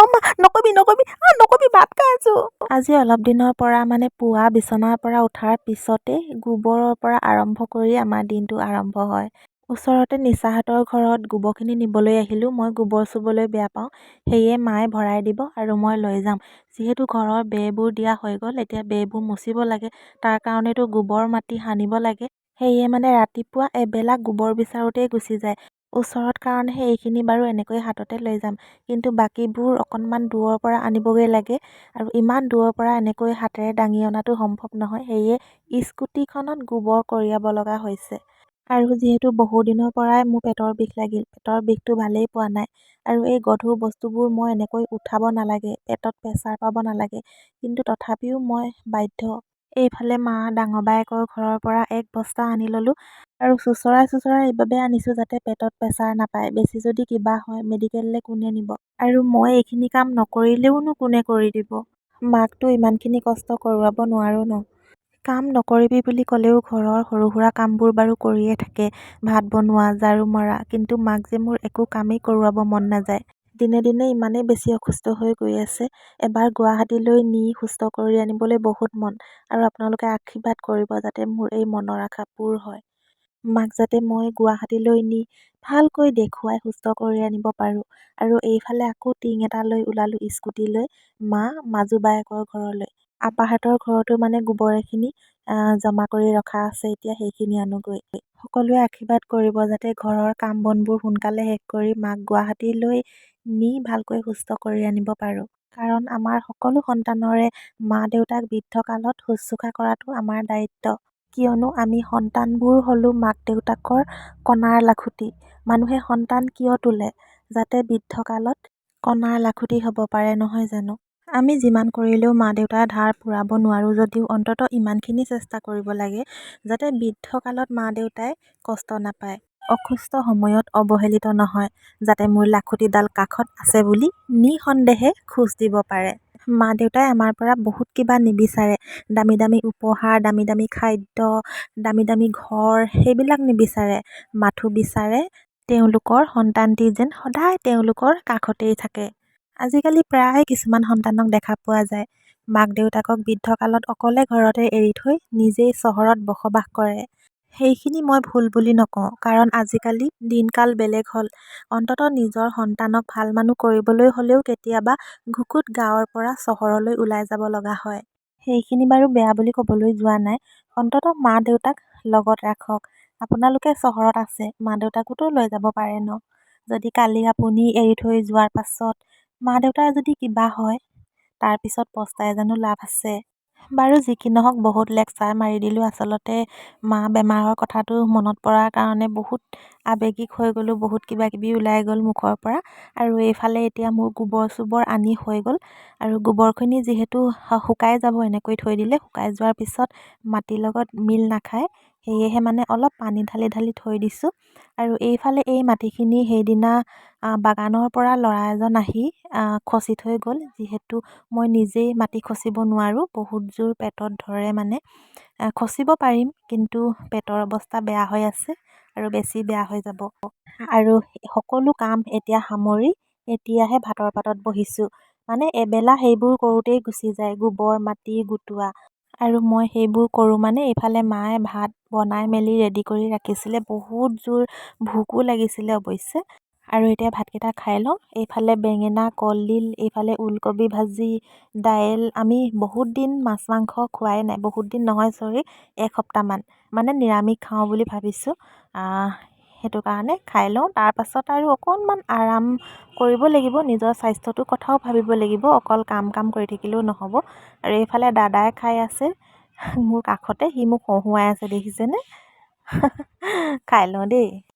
অ মা নকবি নকবি আ নকবি ভাত খাই আছোঁ। আজি অলপ দিনৰ পৰা মানে পুৱা বিচনাৰ পৰা উঠাৰ পিছতেই গোবৰৰ পৰা আৰম্ভ কৰি আমাৰ দিনটো আৰম্ভ হয়। ওচৰতে নিচাহঁতৰ ঘৰত গোবৰখিনি নিবলৈ আহিলোঁ মই গোবৰ চুবলৈ বেয়া পাওঁ সেয়ে মায়ে ভৰাই দিব আৰু মই লৈ যাম। যিহেতু ঘৰৰ বেৰবোৰ দিয়া হৈ গ'ল এতিয়া বেৰবোৰ মুচিব লাগে তাৰ কাৰণেতো গোবৰ মাটি সানিব লাগে সেয়ে মানে ৰাতিপুৱা এবেলা গোবৰ বিচাৰোঁতেই গুচি যায়। ওচৰত কাৰণেহে এইখিনি বাৰু এনেকৈ হাততে লৈ যাম। কিন্তু বাকীবোৰ অকণমান দূৰৰ পৰা আনিবগৈ লাগে আৰু ইমান দূৰৰ পৰা এনেকৈ হাতেৰে দাঙি অনাটো সম্ভৱ নহয়। সেয়ে স্কুটিখনত গোবৰ কঢ়িয়াব লগা হৈছে। আৰু যিহেতু বহুদিনৰ পৰাই মোৰ পেটৰ বিষ লাগিল পেটৰ বিষটো ভালেই পোৱা নাই আৰু এই গধুৰ বস্তুবোৰ মই এনেকৈ উঠাব নালাগে পেটত প্ৰেছাৰ পাব নালাগে। কিন্তু তথাপিও মই বাধ্য এইফালে মা ডাঙৰ বায়েকৰ ঘৰৰ পৰা এক বস্তা আনি ল'লোঁ আৰু চোঁচৰাই চোঁচৰাই এইবাবে আনিছোঁ যাতে পেটত প্ৰেছাৰ নাপায় বেছি যদি কিবা হয় মেডিকেললৈ কোনে নিব? আৰু মই এইখিনি কাম নকৰিলেওনো কোনে কৰি দিব? মাকতো ইমানখিনি কষ্ট কৰোৱাব নোৱাৰোঁ ন? কাম নকৰিবি বুলি ক'লেও ঘৰৰ সৰু সুৰা কামবোৰ বাৰু কৰিয়ে থাকে ভাত বনোৱা ঝাৰু মৰা কিন্তু মাক যে মোৰ একো কামেই কৰোৱাব মন নাযায়। দিনে দিনে ইমানেই বেছি অসুস্থ হৈ গৈ আছে। এবাৰ গুৱাহাটীলৈ নি সুস্থ কৰি আনিবলৈ বহুত মন আৰু আপোনালোকে আশীৰ্বাদ কৰিব যাতে মোৰ এই মনৰ আশা পূৰ হয়। মাক যাতে মই গুৱাহাটীলৈ নি ভালকৈ দেখুৱাই সুস্থ কৰি আনিব পাৰোঁ আৰু এইফালে আকৌ টিং এটা লৈ ওলালোঁ স্কুটি লৈ মা মাজু বায়েকৰ ঘৰলৈ। আপাহঁতৰ ঘৰতো মানে গোবৰ এখিনি জমা কৰি ৰখা আছে এতিয়া সেইখিনি আনোগৈ। সকলোৱে আশীৰ্বাদ কৰিব যাতে ঘৰৰ কাম বনবোৰ সোনকালে শেষ কৰি মাক গুৱাহাটীলৈ নি ভালকৈ সুস্থ কৰি আনিব পাৰোঁ। কাৰণ আমাৰ সকলো সন্তানৰে মা দেউতাক বৃদ্ধকালত শুশ্ৰূষা কৰাটো আমাৰ দায়িত্ব। কিয়নো আমি সন্তানবোৰ হ'লোঁ মাক দেউতাকৰ কণাৰ লাখুটি। মানুহে সন্তান কিয় তোলে? যাতে বৃদ্ধকালত কণাৰ লাখুটি হ'ব পাৰে নহয় জানো? আমি যিমান কৰিলেও মা দেউতাৰ ধাৰ পূৰাব নোৱাৰোঁ যদিও অন্ততঃ ইমানখিনি চেষ্টা কৰিব লাগে যাতে বৃদ্ধকালত মা দেউতাই কষ্ট নাপায়। অসুস্থ সময়ত অৱহেলিত নহয় যাতে মোৰ লাখুটিডাল কাষত আছে বুলি নিঃসন্দেহে খোজ দিব পাৰে। মা দেউতাই আমাৰ পৰা বহুত কিবা নিবিচাৰে। দামী দামী উপহাৰ দামী দামী খাদ্য দামী দামী ঘৰ সেইবিলাক নিবিচাৰে। মাথো বিচাৰে তেওঁলোকৰ সন্তানটি যেন সদায় তেওঁলোকৰ কাষতেই থাকে। আজিকালি প্ৰায় কিছুমান সন্তানক দেখা পোৱা যায়। মাক দেউতাকক বৃদ্ধকালত অকলে ঘৰতে এৰি থৈ নিজেই চহৰত বসবাস কৰে। সেইখিনি মই ভুল বুলি নকওঁ কাৰণ আজিকালি দিনকাল বেলেগ হ'ল। অন্ততঃ নিজৰ সন্তানক ভাল মানুহ কৰিবলৈ হ'লেও কেতিয়াবা ঘুকুত গাঁৱৰ পৰা চহৰলৈ ওলাই যাব লগা হয়। সেইখিনি বাৰু বেয়া বুলি ক'বলৈ যোৱা নাই। অন্ততঃ মা দেউতাক লগত ৰাখক। আপোনালোকে চহৰত আছে মা দেউতাকোতো লৈ যাব পাৰে ন? যদি কালি আপুনি এৰি থৈ যোৱাৰ পাছত মা দেউতাৰ যদি কিবা হয় তাৰপিছত পস্তাই জানো লাভ আছে। বাৰু যি কি নহওক বহুত লেকচাৰ মাৰি দিলোঁ। আচলতে মা বেমাৰৰ কথাটো মনত পৰাৰ কাৰণে বহুত আৱেগিক হৈ গ'লোঁ বহুত কিবা কিবি ওলাই গ'ল মুখৰ পৰা। আৰু এইফালে এতিয়া মোৰ গোবৰ চোবৰ আনি হৈ গ'ল। আৰু গোবৰখিনি যিহেতু শুকাই যাব এনেকৈ থৈ দিলে শুকাই যোৱাৰ পিছত মাটিৰ লগত মিল নাখায়। সেয়েহে মানে অলপ পানী ঢালি ঢালি থৈ দিছোঁ। আৰু এইফালে এই মাটিখিনি সেইদিনা বাগানৰ পৰা ল'ৰা এজন আহি খচি থৈ গ'ল। যিহেতু মই নিজেই মাটি খচিব নোৱাৰোঁ বহুত জোৰ পেটত ধৰে মানে। খচিব পাৰিম কিন্তু পেটৰ অৱস্থা বেয়া হৈ আছে আৰু বেছি বেয়া হৈ যাব। আৰু সকলো কাম এতিয়া সামৰি এতিয়াহে ভাতৰ পাতত বহিছোঁ। মানে এবেলা সেইবোৰ কৰোঁতেই গুচি যায় গোবৰ মাটি গোটোৱা। আৰু মই সেইবোৰ কৰোঁ। মানে এইফালে মায়ে ভাত বনাই মেলি ৰেডি কৰি ৰাখিছিলে। বহুত জোৰ ভোকো লাগিছিলে অৱশ্যে। আৰু এতিয়া ভাতকেইটা খাই লওঁ। এইফালে বেঙেনা কলডিল এইফালে ওলকবি ভাজি দাইল। আমি বহুত দিন মাছ মাংস খোৱাই নাই। বহুত দিন নহয় চৰি এসপ্তাহমান। মানে নিৰামিষ খাওঁ বুলি ভাবিছোঁ। সেইটো কাৰণে খাই লওঁ। তাৰপাছত আৰু অকণমান আৰাম কৰিব লাগিব নিজৰ স্বাস্থ্যটোৰ কথাও ভাবিব লাগিব অকল কাম কাম কৰি থাকিলেও নহ'ব। আৰু এইফালে দাদাই খাই আছে মোৰ কাষতে সি মোক হঁহুৱাই আছে দেখিছেনে? খাই লওঁ দেই।